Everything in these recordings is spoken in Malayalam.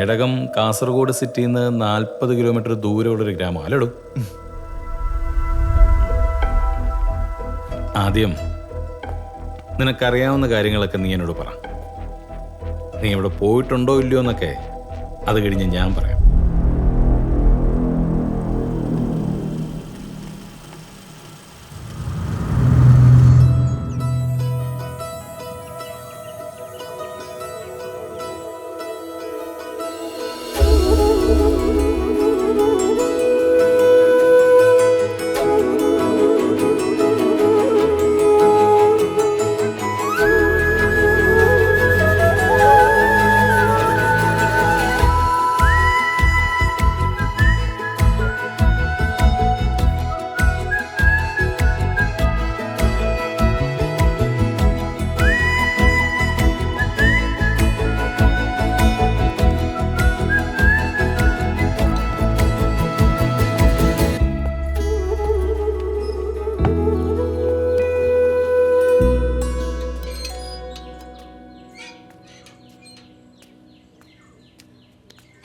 പേടകം കാസർഗോഡ് സിറ്റിയിൽ നിന്ന് നാൽപ്പത് കിലോമീറ്റർ ദൂരമുള്ളൊരു ഗ്രാമം. അല്ലേ ആദ്യം നിനക്കറിയാവുന്ന കാര്യങ്ങളൊക്കെ നീ എന്നോട് പറ. നീ ഇവിടെ പോയിട്ടുണ്ടോ ഇല്ലയോ എന്നൊക്കെ അത് കഴിഞ്ഞ് ഞാൻ പറയാം.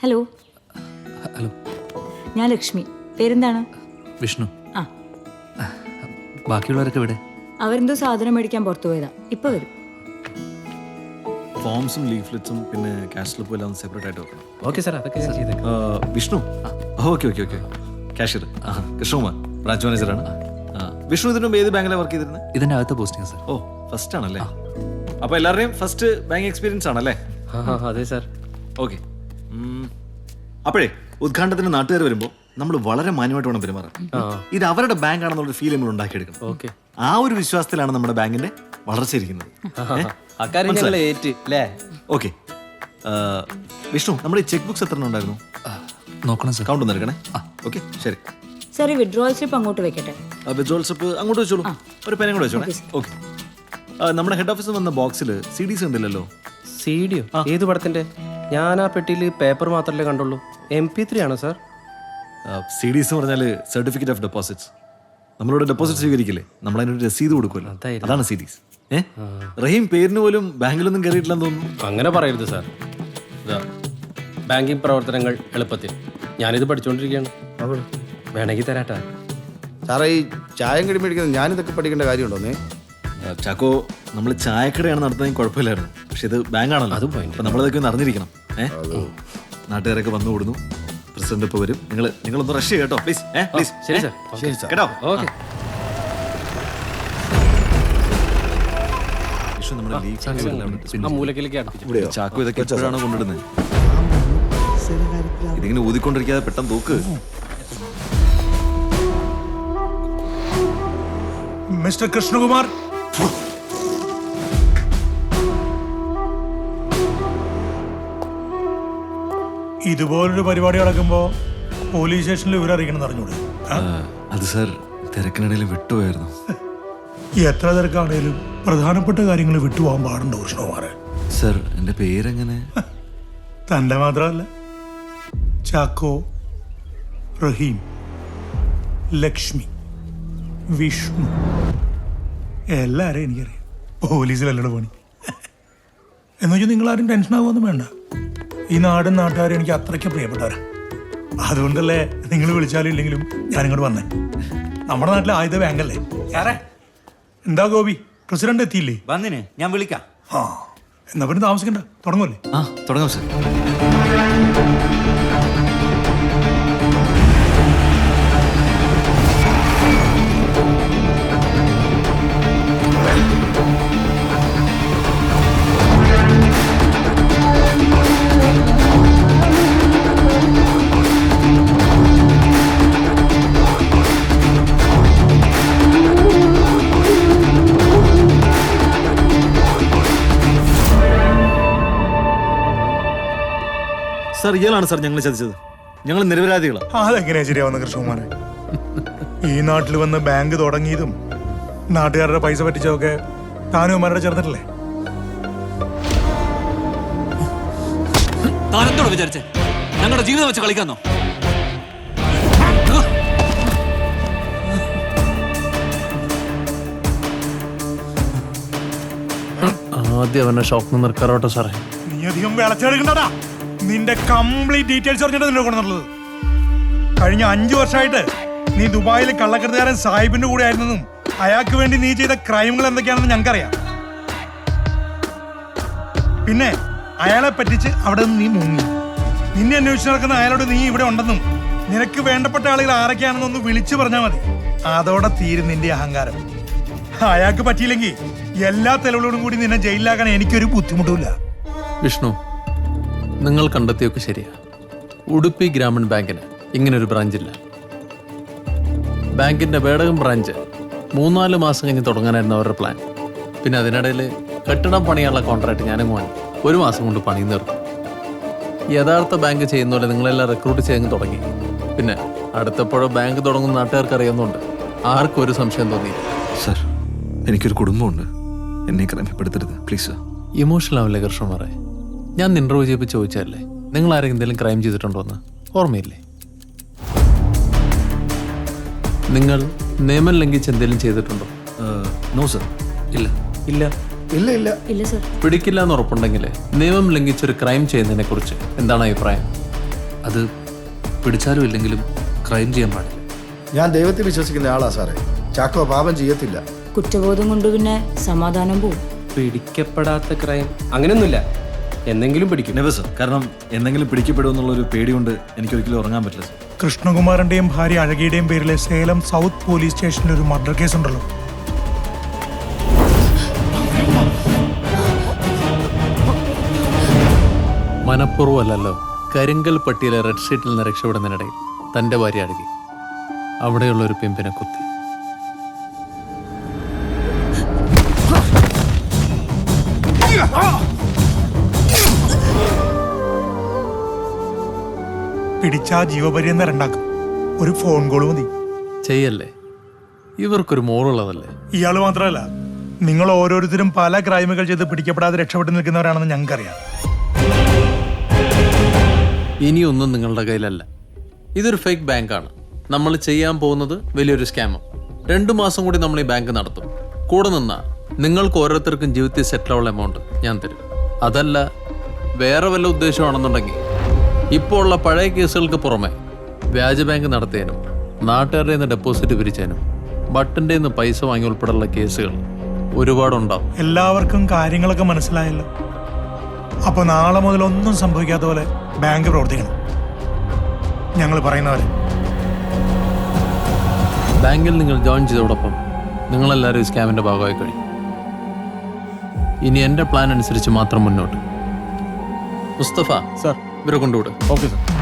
ഹലോ. ഹലോ. ഞാൻ ലക്ഷ്മി. പേരെന്താണ്? വിഷ്ണു. ആ. ബാക്കിയുള്ളവരൊക്കെ ഇവിടെ അവരെന്തോ സാധനം മേടിക്കാൻ പുറത്തു പോയതാ. ഇപ്പൊ വരും. ഫോംസും ലീഫ്ലെറ്റ്സും പിന്നെ ക്യാഷ് സ്ലിപ്പും എല്ലാം സെപ്പറേറ്റ് ആയിട്ട് വെക്കണം. ഓക്കെ സാർ അതൊക്കെ ഞാൻ ചെയ്തേക്കാം. ആ, Vishnu? Okay okay okay. Cashier Krishnakumar branch മാനേജറാണ് ആ, വിഷ്ണു ഇതിനും മുമ്പ് ഏത് ബാങ്കിലാണ് വർക്ക് ചെയ്തിരുന്നത് ഇതിന്റെ അകത്ത് പോസ്റ്റിംഗ് സാർ. ഓ ഫസ്റ്റ് ആണല്ലേ? അപ്പൊ എല്ലാവരുടെയും ഫസ്റ്റ് ബാങ്ക് എക്സ്പീരിയൻസ് ആണല്ലേ? അതെ സാർ. ഓക്കെ. അപ്പോഴേ ഉദ്ഘാടനത്തിന് നാട്ടുകാർ വരുമ്പോൾ നമ്മൾ വളരെ മാന്യമായിട്ട് വേണം പെരുമാറാൻ. ഇത് അവരുടെ ബാങ്ക് ആണെന്നുള്ള ഫീൽ നമ്മൾ ഉണ്ടാക്കിയെടുക്കണം ഓക്കെ. ആ ഒരു വിശ്വാസത്തിലാണ് നമ്മുടെ ബാങ്കിന്റെ വളർച്ച ഇരിക്കുന്നത് ഓക്കെ. വിഷ്ണു നമ്മുടെ ചെക്ക് ബുക്സ് എത്ര ഉണ്ടായിരുന്നു? നോക്കണം സാർ. കൗണ്ട് നിൽക്കണേ ഓക്കെ ശരി. സാർ ഈ വിഡ്രോവൽ സ്ലിപ്പ് അങ്ങോട്ട് വെക്കട്ടെ? വിഡ്രോൾ സ്ലിപ്പ് അങ്ങോട്ട് വെച്ചോളൂ. ഒരു പേന കൂടെ വെച്ചോളേ. ഓക്കെ. നമ്മുടെ ഹെഡ് ഓഫീസിൽ വന്ന ബോക്സിൽ സി ഡീസ് ഉണ്ടല്ലോ. സി ഡിയോ ഏത് പടത്തിന്റെ? ഞാൻ ആ പെട്ടിയിൽ പേപ്പർ മാത്രമല്ലേ കണ്ടുള്ളൂ. എം പി ത്രീ ആണോ സാർ സി ഡി എന്ന് പറഞ്ഞാൽ സർട്ടിഫിക്കറ്റ് ഓഫ് ഡെപ്പോസിറ്റ്സ് നമ്മളോട് ഡെപ്പോസിറ്റ് സ്വീകരിക്കില്ലേ? നമ്മൾ അതിനൊരു രസീത് കൊടുക്കുമല്ലോ. അതായിരുന്നു. അതാണ് സി ഡീസ് ഏ? റഹീം പേരിന് പോലും ബാങ്കിലൊന്നും കയറിയിട്ടില്ലെന്ന് തോന്നുന്നു. അങ്ങനെ പറയരുത് സാർ ഇതാ ബാങ്കിങ് പ്രവർത്തനങ്ങൾ എളുപ്പത്തിൽ. ഞാനിത് പഠിച്ചുകൊണ്ടിരിക്കുകയാണ് വേണമെങ്കിൽ തരാട്ടാ. സാറേ ഈ ചായം കടി മേടിക്കുന്നത് ഞാനിതൊക്കെ പഠിക്കേണ്ട കാര്യമുണ്ടോന്നേ ചാക്കോ നമ്മൾ ചായക്കടയാണ് നടത്തുന്നതെങ്കിൽ കുഴപ്പമില്ലായിരുന്നു. പക്ഷെ ഇത് ബാങ്കാണല്ലോ. അതും point. അപ്പൊ നമ്മളതൊക്കെ ഒന്ന് അറിഞ്ഞിരിക്കണം. ഏ? നാട്ടുകാരൊക്കെ വന്നു കൂടുന്നു. പ്രസിഡന്റ് ഇപ്പൊ വരും. നിങ്ങൾ നിങ്ങളൊന്ന് റഷ് കേട്ടോ. പ്ലീസ് ഏ പ്ലീസ് ശരി സാർ. ഓക്കെ. കേട്ടോ? ഓക്കെ. വിഷു നമ്മുടെ ലീഗ് ആ മൂലക്കിലേക്ക് അടുപ്പിച്ചു ചാക്കോ ഇതൊക്കെ എപ്പോഴാണ് കൊണ്ടിടുന്നത് ഇതിങ്ങനെ ഊതിക്കൊണ്ടിരിക്കാതെ പെട്ടെന്ന് തൂക്ക്. മിസ്റ്റർ കൃഷ്ണകുമാർ ഇതുപോലൊരു പരിപാടി നടക്കുമ്പോ പോലീസ് സ്റ്റേഷനിൽ വിവരം അറിയിക്കണം അറിഞ്ഞൂടെ? അത് സാർ തിരക്കിനിടയിൽ വിട്ടുപോയായിരുന്നു. എത്ര തിരക്കാണേലും പ്രധാനപ്പെട്ട കാര്യങ്ങൾ വിട്ടുപോകാൻ പാടുണ്ടോ കൃഷ്ണകുമാറെ? സാർ എന്റെ പേരെങ്ങനെ? തന്റെ മാത്രമല്ല. ചാക്കോ റഹീം ലക്ഷ്മി വിഷ്ണു. എല്ലാരെയും എനിക്കറിയാം. പോലീസിലല്ലട പണി. എന്നുവെച്ചാൽ നിങ്ങൾ ആരും ടെൻഷൻ ആവുമൊന്നും വേണ്ട. ഈ നാടും നാട്ടുകാരും എനിക്ക് അത്രയ്ക്ക് പ്രിയപ്പെട്ടവരാ. അതുകൊണ്ടല്ലേ നിങ്ങൾ വിളിച്ചാലും ഇല്ലെങ്കിലും ഞാൻ ഇങ്ങോട്ട് വന്നേ. നമ്മുടെ നാട്ടിലെ ആയുധ ബാങ്കല്ലേ? സാറേ. എന്താ ഗോപി? പ്രസിഡന്റ് എത്തിയില്ലേ? വന്നിന്. ഞാൻ വിളിക്കാം. ആ. എന്നാ പിന്നെ താമസിക്കണ്ട. തുടങ്ങുമല്ലേ ആ തുടങ്ങാം സാർ. ഇയാളാണ് സാർ ഞങ്ങൾ ചതിച്ചത്. ഞങ്ങൾ നിരപരാധികളാണ് അതെങ്ങനെയാ ശരിയാവുന്ന കൃഷ്ണകുമാരെ ഈ നാട്ടിൽ വന്ന് ബാങ്ക് തുടങ്ങിയതും നാട്ടുകാരുടെ പൈസ പറ്റിച്ചതൊക്കെ താനുമാരുടെ ചേർന്നിട്ടില്ലേ? താനെന്തോട് വിചാരിച്ചേ? ഞങ്ങളുടെ ജീവിതം വെച്ച് കളിക്കാന്നോ? ആദ്യം അവനെ ഷോക്ക് നിർക്കാറോട്ടോ സാറേ. നീ അധികം വിളച്ചെടുക്കണ്ടടാ. നിന്റെ കംപ്ലീറ്റ് ഡീറ്റെയിൽസ് അറിഞ്ഞിട്ട് കൊണ്ടുവന്നുള്ളത് കഴിഞ്ഞ അഞ്ചു വർഷമായിട്ട് നീ ദുബായിൽ കള്ളക്കടത്തുകാരൻ സാഹിബിന്റെ കൂടെ ആയിരുന്നെന്നും അയാൾക്ക് വേണ്ടി നീ ചെയ്ത ക്രൈമുകൾ എന്തൊക്കെയാണെന്ന് ഞങ്ങൾക്കറിയാം. പിന്നെ അയാളെ പറ്റിച്ച് അവിടെ നിന്ന് നീ മുങ്ങി. നിന്നെ അന്വേഷിച്ച് നടക്കുന്ന അയാളോട് നീ ഇവിടെ ഉണ്ടെന്നും നിനക്ക് വേണ്ടപ്പെട്ട ആളുകൾ ആരൊക്കെയാണെന്നൊന്ന് വിളിച്ചു പറഞ്ഞാൽ മതി. അതോടെ തീരും നിന്റെ അഹങ്കാരം. അയാൾക്ക് പറ്റിയില്ലെങ്കിൽ എല്ലാ തെളിവുകളോടും കൂടി നിന്നെ ജയിലിലാക്കാൻ എനിക്കൊരു ബുദ്ധിമുട്ടുമില്ല. വിഷ്ണു നിങ്ങൾ കണ്ടെത്തിയൊക്കെ ശരിയാണ് ഉടുപ്പി ഗ്രാമീൺ ബാങ്കിന് ഇങ്ങനൊരു ബ്രാഞ്ചില്ല. ബാങ്കിന്റെ വേടകം ബ്രാഞ്ച് മൂന്നാൽ മാസം കഴിഞ്ഞ് തുടങ്ങാനായിരുന്നു അവരുടെ പ്ലാൻ. പിന്നെ അതിനിടയിൽ കെട്ടിടം പണിയാനുള്ള കോൺട്രാക്ട് ഞാനും വാങ്ങി ഒരു മാസം കൊണ്ട് പണി നിർത്തും യഥാർത്ഥ ബാങ്ക് ചെയ്യുന്ന പോലെ നിങ്ങളെല്ലാം റിക്രൂട്ട് ചെയ്യാൻ തുടങ്ങി. പിന്നെ അടുത്തപ്പോഴോ ബാങ്ക് തുടങ്ങുന്ന നാട്ടുകാർക്ക് അറിയുന്നുണ്ട് ആർക്കും ഒരു സംശയം തോന്നി സർ എനിക്കൊരു കുടുംബമുണ്ട്. എന്നെ ക്രമപ്പെടുത്തരുത്. പ്ലീസ് ഇമോഷണൽ ആവില്ലേ കൃഷ്ണമാരെ ഞാൻ നിന്റെ ചെയ്യപ്പോൾ ചോദിച്ചതല്ലേ? നിങ്ങൾ ആരെങ്കിലും എന്തെങ്കിലും ക്രൈം ചെയ്തിട്ടുണ്ടോ എന്ന് ഓർമ്മയില്ലേ? നിങ്ങൾ നിയമം ലംഘിച്ച് എന്തെങ്കിലും ചെയ്തിട്ടുണ്ടോ? നോ സർ ഇല്ല. ഇല്ല? ഇല്ല ഇല്ല. ഇല്ല സർ പിടിക്കില്ല എന്ന് ഉറപ്പുണ്ടെങ്കിൽ നിയമം ലംഘിച്ചൊരു ക്രൈം ചെയ്യുന്നതിനെ കുറിച്ച് എന്താണ് അഭിപ്രായം? അത് പിടിച്ചാലും ഇല്ലെങ്കിലും ക്രൈം ചെയ്യാൻ പാടില്ല. ഞാൻ ദൈവത്തിൽ വിശ്വസിക്കുന്ന ആളാ സാറേ. ചാക്കോ പാപം ചെയ്യത്തില്ല. കുറ്റബോധം കൊണ്ട് പിന്നെ സമാധാനം പോവും. പിടിക്കപ്പെടാത്ത ക്രൈം അങ്ങനെയൊന്നുമില്ല. എന്തെങ്കിലും പിടിക്കും. നെവർ സർ കാരണം എന്തെങ്കിലും പിടിക്കപ്പെടുമെന്നുള്ളൊരു പേടി കൊണ്ട് എനിക്ക് ഒരിക്കലും ഉറങ്ങാൻ പറ്റില്ല സർ. കൃഷ്ണകുമാറിന്റെയും ഭാര്യ അഴകിയുടെയും പേരിലെ സേലം സൗത്ത് പോലീസ് സ്റ്റേഷനിൽ ഒരു മർഡർ കേസ് ഉണ്ടല്ലോ മനഃപൂർവമല്ലല്ലോ കരിങ്കൽ പട്ടിയിലെ റെഡ് ഷീറ്റിൽ നിന്ന് രക്ഷപ്പെടുന്നതിനിടയിൽ തന്റെ ഭാര്യ അഴകി അവിടെയുള്ള ഒരു പിമ്പിനെ കുത്തി. പിടിച്ചാ ജീവപര്യന്തം രണ്ടാക്കും. ഒരു ഫോൺ കോൾ മതി. ചെയ്യല്ലേ? ഇവർക്കൊരു മോളുള്ളതല്ലേ? ഇയാൾ മാത്രമല്ല നിങ്ങൾ ഓരോരുത്തരും പല ക്രൈമുകൾ ചെയ്ത് പിടിക്കപ്പെടാതെ രക്ഷപ്പെട്ട് നിൽക്കുന്നവരാണെന്ന് ഞങ്ങൾക്കറിയാം. ഇനിയൊന്നും നിങ്ങളുടെ കയ്യിലല്ല. ഇതൊരു ഫേക്ക് ബാങ്കാണ് നമ്മൾ ചെയ്യാൻ പോകുന്നത് വലിയൊരു സ്കാമും രണ്ടു മാസം കൂടി നമ്മൾ ഈ ബാങ്ക് നടത്തും. കൂടെ നിന്നാ നിങ്ങൾക്ക് ഓരോരുത്തർക്കും ജീവിതത്തിൽ സെറ്റിൽ ആവുള്ള എമൗണ്ട് ഞാൻ തരും. അതല്ല വേറെ വല്ല ഉദ്ദേശമാണെന്നുണ്ടെങ്കിൽ ഇപ്പോൾ ഉള്ള പഴയ കേസുകൾക്ക് പുറമെ വ്യാജ ബാങ്ക് നടത്തിയതിനും നാട്ടുകാരുടെ നിന്ന് ഡെപ്പോസിറ്റ് പിരിച്ചതിനും ബട്ടന്റെ നിന്ന് പൈസ വാങ്ങി ഉൾപ്പെടെയുള്ള കേസുകൾ ഒരുപാടുണ്ടാവും. എല്ലാവർക്കും കാര്യങ്ങളൊക്കെ മനസ്സിലായല്ലോ. അപ്പൊ നാളെ മുതൽ ഒന്നും സംഭവിക്കാത്ത പോലെ ബാങ്ക് പ്രവർത്തിക്കണം. ഞങ്ങൾ പറയുന്നവരെ ബാങ്കിൽ നിങ്ങൾ ജോയിൻ ചെയ്തതോടൊപ്പം നിങ്ങളെല്ലാവരും ഈ സ്കാമിന്റെ ഭാഗമായി കഴിഞ്ഞു. ഇനി എന്റെ പ്ലാൻ അനുസരിച്ച് മാത്രം മുന്നോട്ട്. മുസ്തഫ സർ. ഇവരെ കൊണ്ടുവിടും. Okay sir.